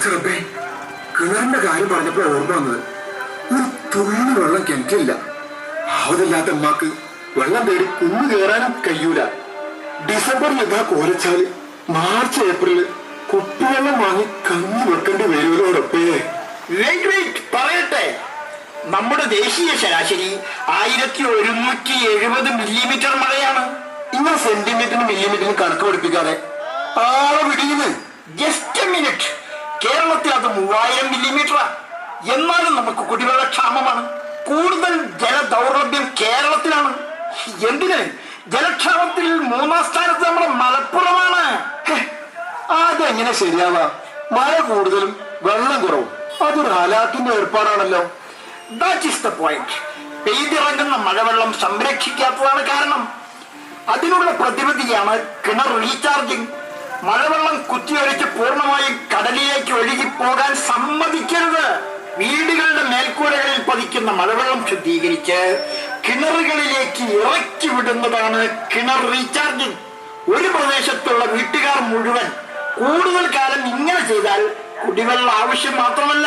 പടച്ചറപ്പേ കിണറിന്റെ കാര്യം പറഞ്ഞപ്പോ ഓർമ്മ വന്നത്. ഒരു തുള്ളി വെള്ളം കിണറ്റില്ല അവതില്ലാത്ത അമ്മയ്ക്ക് വെള്ളം തേടി കുന്നു കയറാനും കഴിയൂല. ഡിസംബറിൽ എന്താ കോരച്ചാൽ മാർച്ച് ഏപ്രിൽ കുപ്പിവെള്ളം വാങ്ങി കഞ്ഞി വെക്കേണ്ടി വരുവരോടൊപ്പേ വെയിറ്റ് വെയിറ്റ് പറയട്ടെ. നമ്മുടെ ദേശീയ ശരാശരി ആയിരത്തി ഒരുന്നൂറ്റി എഴുപത് മില്ലിമീറ്റർ മഴയാണ്. ഇങ്ങനെ സെന്റിമീറ്ററിന് മില്ലിമീറ്ററിന് കണക്ക് പഠിപ്പിക്കാതെ ആളെ വിടിയുന്നു ജസ്റ്റ് മിനിറ്റ് കേരളത്തിൽ അത് മൂവായിരം മില്ലിമീറ്ററാണ് എന്നാലും നമുക്ക് കുടിവെള്ള ക്ഷാമമാണ് കൂടുതൽ ജലദൗർലഭ്യം കേരളത്തിലാണ്. എന്തിന്? ജലക്ഷാമത്തിൽ മൂന്നാം സ്ഥാനത്ത് നമ്മുടെ മലപ്പുറമാണ്. അത് എങ്ങനെ ശരിയാവാ? മഴ കൂടുതലും വെള്ളം കുറവും. അതൊരു ഹലാക്കിന്റെ ഏർപ്പാടാണല്ലോ. ദാറ്റ് ഇസ് ദ പോയിന്റ് പെയ്തിറങ്ങുന്ന മഴവെള്ളം സംരക്ഷിക്കാത്തതാണ് കാരണം. അതിനുള്ള പ്രതിവിധിയാണ് കിണർ റീചാർജിങ് മഴവെള്ളം ഒഴുകി പോകാൻ സമ്മതിക്കരുത്. വീടുകളുടെ മേൽക്കൂരകളിൽ പതിക്കുന്ന മഴവെള്ളം ശുദ്ധീകരിച്ച് കിണറുകളിലേക്ക് ഇറക്കി വിടുന്നതാണ് കിണർ റീചാർജിംഗ് ഒരു പ്രദേശത്തുള്ള വീട്ടുകാർ മുഴുവൻ കൂടുതൽ കാലം ഇങ്ങനെ ചെയ്താൽ കുടിവെള്ള ആവശ്യം മാത്രമല്ല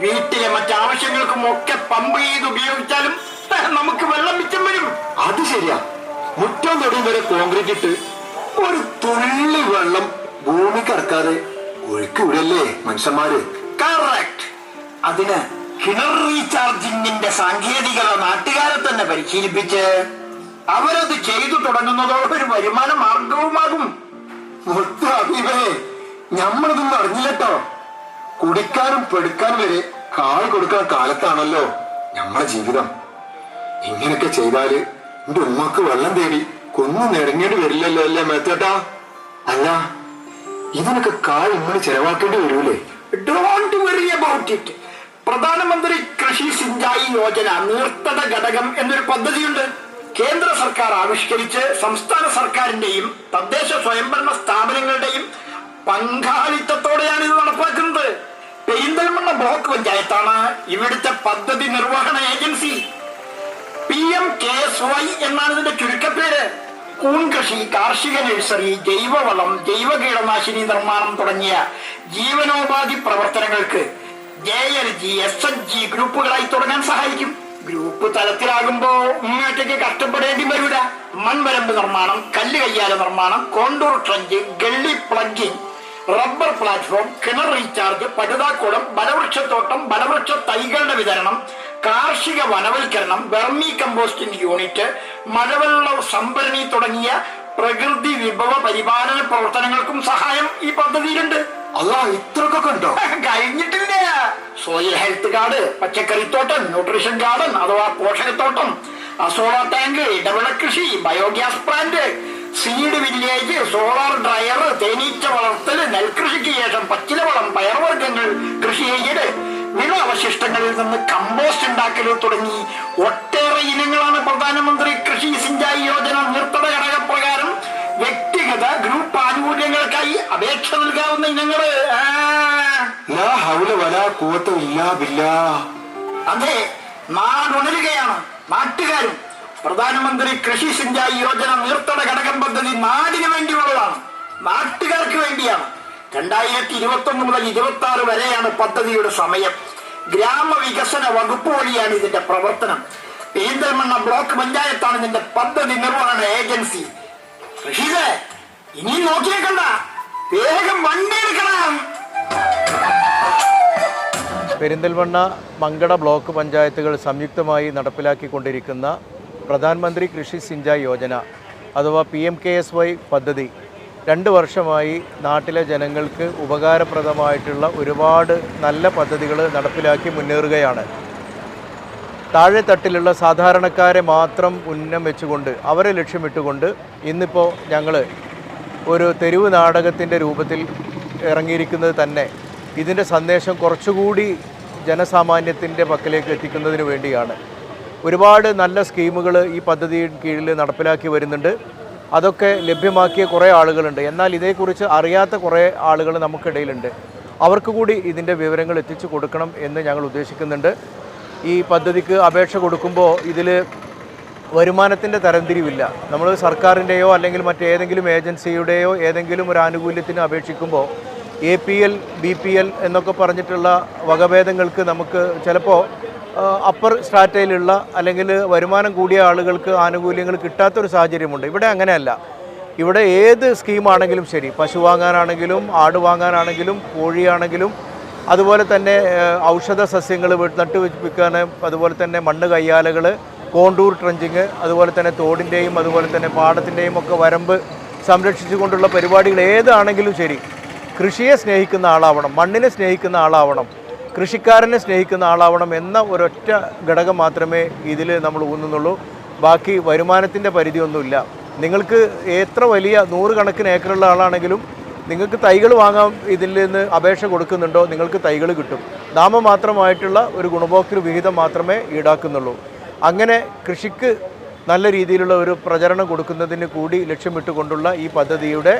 വീട്ടിലെ മറ്റാവശ്യങ്ങൾക്കും ഒക്കെ പമ്പ് ചെയ്ത് ഉപയോഗിച്ചാലും നമുക്ക് വെള്ളം മിച്ചം വരും. അത് ശരിയാ. മുറ്റം തൊടിയും വരെ കോൺക്രീറ്റ് ഇട്ട് ഒരു തുള്ളി വെള്ളം ഭൂമി കടക്കാതെ ഒഴുക്കി വിടല്ലേ മനുഷ്യന്മാര് അതിന് കിണർ റീചാർജിങ്ങിന്റെ സാങ്കേതികത നാട്ടുകാരെ തന്നെ പരിശീലിപ്പിച്ച് അവരത് ചെയ്തു തുടങ്ങുന്നതോടെ ഒരു വരുമാന മാർഗവുമാകും. മൊത്ത ഞമ്മളിതൊന്നും അറിഞ്ഞില്ലട്ടോ കുടിക്കാനും പെടുക്കാനും വരെ കായ് കൊടുക്കുന്ന കാലത്താണല്ലോ നമ്മളെ ജീവിതം. ഇങ്ങനെയൊക്കെ ചെയ്താൽ എന്റെ ഉമ്മക്ക് വെള്ളം തേടി കൊന്നു നെടുങ്ങേണ്ടി വരില്ലല്ലോ അല്ലേ മേത്തേട്ടാ? അല്ല ഇതിനൊക്കെ കായ് ഇങ്ങനെ ചെലവാക്കേണ്ടി വരൂലേ? ഡോണ്ട് വെറി അബൌട്ട് ഇറ്റ് പ്രധാനമന്ത്രി കൃഷി സിഞ്ചായി യോജന നീർത്തട ഘടകം എന്നൊരു പദ്ധതിയുണ്ട്. കേന്ദ്ര സർക്കാർ ആവിഷ്കരിച്ച് സംസ്ഥാന സർക്കാരിന്റെയും തദ്ദേശ സ്വയംഭരണ സ്ഥാപനങ്ങളുടെയും പങ്കാളിത്തത്തോടെയാണ് ഇത് നടപ്പാക്കുന്നത്. പെരിന്തൽമണ്ണ ബ്ലോക്ക് പഞ്ചായത്താണ് ഇവിടുത്തെ പദ്ധതി നിർവഹണ agency. P M K S Y എന്നാണ് ഇതിന്റെ ചുരുക്കപ്പേര്. കൂൺ കൃഷി കാർഷിക നഴ്സറി ജൈവവളം ജൈവ കീടനാശിനി നിർമ്മാണം തുടങ്ങിയ ജീവനോപാധി പ്രവർത്തനങ്ങൾക്ക് J L G S H G ഗ്രൂപ്പുകളായി തുടങ്ങാൻ സഹായിക്കും. ഗ്രൂപ്പ് തലത്തിലാകുമ്പോ ഉമ്മയൊറ്റയ്ക്ക് കഷ്ടപ്പെടേണ്ടി വരൂല. മൺവരമ്പ് നിർമ്മാണം കല്ല് കയ്യാല നിർമ്മാണം contour trench gully plugging rubber platform കിണർ റീചാർജ് പടുതാക്കുളം ബലവൃക്ഷത്തോട്ടം ബലവൃക്ഷ തൈകളുടെ വിതരണം കാർഷിക വനവൽക്കരണം വെർമി കമ്പോസ്റ്റിംഗ് യൂണിറ്റ് മഴവെള്ള സംഭരണി തുടങ്ങിയ പ്രകൃതി വിഭവ പരിപാലന പ്രവർത്തനങ്ങൾക്കും സഹായം ഈ പദ്ധതിയിലുണ്ട്. അല്ല ഇത്രയൊക്കെ കണ്ടോ? കഴിഞ്ഞിട്ടില്ല. സോയിൽ ഹെൽത്ത് കാർഡ് പച്ചക്കറിത്തോട്ടം ന്യൂട്രീഷൻ ഗാർഡൻ അഥവാ പോഷകത്തോട്ടം അസോള ടാങ്ക് ഇടവിള കൃഷി biogas plant seed village solar dryer തേനീച്ച വളർത്തൽ നെൽകൃഷിക്ക് ശേഷം പച്ചിലവളം പയർവർഗങ്ങൾ കൃഷി ചെയ്യൽ. വിള അവശിഷ്ടങ്ങളിൽ നിന്ന് കമ്പോസ്റ്റ് ഉണ്ടാക്കൽ തുടങ്ങി. ഒട്ടേറെ ഇനങ്ങളാണ് പ്രധാനമന്ത്രി കൃഷി സിഞ്ചായി യോജന നിർത്തട ഘടകപ്രകാരം വ്യക്തിഗത ഗ്രൂപ്പ് ആനുകൂല്യങ്ങൾക്കായി അപേക്ഷ നൽകാവുന്ന ഇനങ്ങൾ. അതെ നാടുണരുകയാണ് നാട്ടുകാരും. പ്രധാനമന്ത്രി കൃഷി സിഞ്ചായി യോജന നീർത്തട ഘടകം പദ്ധതി നാടിന് വേണ്ടിയുള്ളതാണ് നാട്ടുകാർക്ക് വേണ്ടിയാണ്. രണ്ടായിരത്തി ഇരുപത്തി ഒന്ന് മുതൽ ഇരുപത്തി ആറ് വരെയാണ് പദ്ധതിയുടെ സമയം. ഗ്രാമവികസന വകുപ്പ് വഴിയാണ് ഇതിന്റെ പ്രവർത്തനം. പെരിന്തൽമണ്ണ ബ്ലോക്ക് പഞ്ചായത്താണ് ഇതിന്റെ പദ്ധതി നിർവഹണ ഏജൻസി. ഇനിയും ഇനി നോക്കിയേക്കണ്ട. വേഗം വണ്ടി എടുക്കണം. പെരിന്തൽമണ്ണ മങ്കട ബ്ലോക്ക് പഞ്ചായത്തുകൾ സംയുക്തമായി നടപ്പിലാക്കിക്കൊണ്ടിരിക്കുന്ന പ്രധാനമന്ത്രി കൃഷി സിഞ്ചായ് യോജന അഥവാ P M K S Y പദ്ധതി. രണ്ട് വർഷമായി നാട്ടിലെ ജനങ്ങൾക്ക് ഉപകാരപ്രദമായിട്ടുള്ള ഒരുപാട് നല്ല പദ്ധതികൾ നടപ്പിലാക്കി മുന്നേറുകയാണ്. താഴെ തട്ടിലുള്ള സാധാരണക്കാരെ മാത്രം ഉന്നം വെച്ചുകൊണ്ട് അവരെ ലക്ഷ്യമിട്ടുകൊണ്ട് ഇന്നിപ്പോൾ ഞങ്ങൾ ഒരു തെരുവ് നാടകത്തിന്റെ രൂപത്തിൽ ഇറങ്ങിയിരിക്കുന്നത് തന്നെ ഇതിന്റെ സന്ദേശം കുറച്ചുകൂടി ജനസാമാന്യത്തിന്റെ പക്കലേക്ക് എത്തിക്കുന്നതിന് വേണ്ടിയാണ്. ഒരുപാട് നല്ല സ്കീമുകൾ ഈ പദ്ധതിയുടെ കീഴിൽ നടപ്പിലാക്കി വരുന്നുണ്ട്. അതൊക്കെ ലഭ്യമാക്കിയ കുറേ ആളുകളുണ്ട്. എന്നാൽ ഇതേക്കുറിച്ച് അറിയാത്ത കുറേ ആളുകൾ നമുക്കിടയിലുണ്ട്. അവർക്ക് കൂടി ഇതിന്റെ വിവരങ്ങൾ എത്തിച്ചു കൊടുക്കണം എന്ന് ഞങ്ങൾ ഉദ്ദേശിക്കുന്നുണ്ട്. ഈ പദ്ധതിക്ക് അപേക്ഷ കൊടുക്കുമ്പോൾ ഇതിൽ വരുമാനത്തിന്റെ തരംതിരിവില്ല. നമ്മൾ സർക്കാരിന്റെയോ അല്ലെങ്കിൽ മറ്റേതെങ്കിലും ഏജൻസിയുടെയോ ഏതെങ്കിലും ഒരു ആനുകൂല്യത്തിന് അപേക്ഷിക്കുമ്പോൾ A P L B P L എന്നൊക്കെ പറഞ്ഞിട്ടുള്ള വകഭേദങ്ങൾക്ക് നമുക്ക് ചിലപ്പോൾ അപ്പർ സ്ട്രാറ്റയിലുള്ള അല്ലെങ്കിൽ വരുമാനം കൂടിയ ആളുകൾക്ക് ആനുകൂല്യങ്ങൾ കിട്ടാത്തൊരു സാഹചര്യമുണ്ട്. ഇവിടെ അങ്ങനെയല്ല. ഇവിടെ ഏത് സ്കീമാണെങ്കിലും ശരി. പശു വാങ്ങാനാണെങ്കിലും ആട് വാങ്ങാനാണെങ്കിലും കോഴിയാണെങ്കിലും അതുപോലെ തന്നെ ഔഷധ സസ്യങ്ങൾ നട്ടു വെപ്പിക്കാൻ അതുപോലെ തന്നെ മണ്ണ് കയ്യാലകൾ കോണ്ടൂർ ട്രഞ്ചിങ് അതുപോലെ തന്നെ തോടിന്റെയും അതുപോലെ തന്നെ പാടത്തിന്റെയും ഒക്കെ വരമ്പ് സംരക്ഷിച്ചുകൊണ്ടുള്ള പരിപാടികൾ ഏതാണെങ്കിലും ശരി. കൃഷിയെ സ്നേഹിക്കുന്ന ആളാവണം മണ്ണിനെ സ്നേഹിക്കുന്ന ആളാവണം. കൃഷിക്കാരനെ സ്നേഹിക്കുന്ന ആളാവണം എന്ന ഒരൊറ്റ ഘടകം മാത്രമേ ഇതിൽ നമ്മൾ ഊന്നുന്നുള്ളൂ. ബാക്കി വരുമാനത്തിന്റെ പരിധിയൊന്നുമില്ല. നിങ്ങൾക്ക് എത്ര വലിയ നൂറുകണക്കിന് ഏക്കറുള്ള ആളാണെങ്കിലും നിങ്ങൾക്ക് തൈകൾ വാങ്ങാൻ ഇതിൽ നിന്ന് അപേക്ഷ കൊടുക്കുന്നുണ്ടോ നിങ്ങൾക്ക് തൈകൾ കിട്ടും. നാമമാത്രമായിട്ടുള്ള ഒരു ഗുണഭോക്തൃ വിഹിതം മാത്രമേ ഈടാക്കുന്നുള്ളൂ. അങ്ങനെ കൃഷിക്ക് നല്ല രീതിയിലുള്ള ഒരു പ്രചരണം കൊടുക്കുന്നതിന് കൂടി ലക്ഷ്യമിട്ടുകൊണ്ടുള്ള ഈ പദ്ധതിയുടെ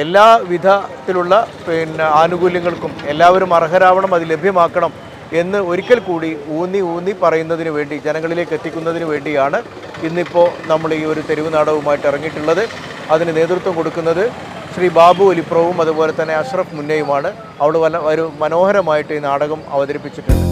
എല്ലാ വിധത്തിലുള്ള പിന്നെ ആനുകൂല്യങ്ങൾക്കും എല്ലാവരും അർഹരാവണം അത് ലഭ്യമാക്കണം എന്ന് ഒരിക്കൽ കൂടി ഊന്നി ഊന്നി പറയുന്നതിന് വേണ്ടി ജനങ്ങളിലേക്ക് എത്തിക്കുന്നതിന് വേണ്ടിയാണ് ഇന്നിപ്പോൾ നമ്മൾ ഈ ഒരു തെരുവ് നാടകവുമായിട്ട് ഇറങ്ങിയിട്ടുള്ളത്. അതിന് നേതൃത്വം കൊടുക്കുന്നത് ശ്രീ ബാബു ഒലിപ്രവും അതുപോലെ തന്നെ അഷ്റഫ് മുന്നയുമാണ്. അവിടെ വല്ല ഒരു മനോഹരമായിട്ട് ഈ നാടകം അവതരിപ്പിച്ചിട്ടുണ്ട്.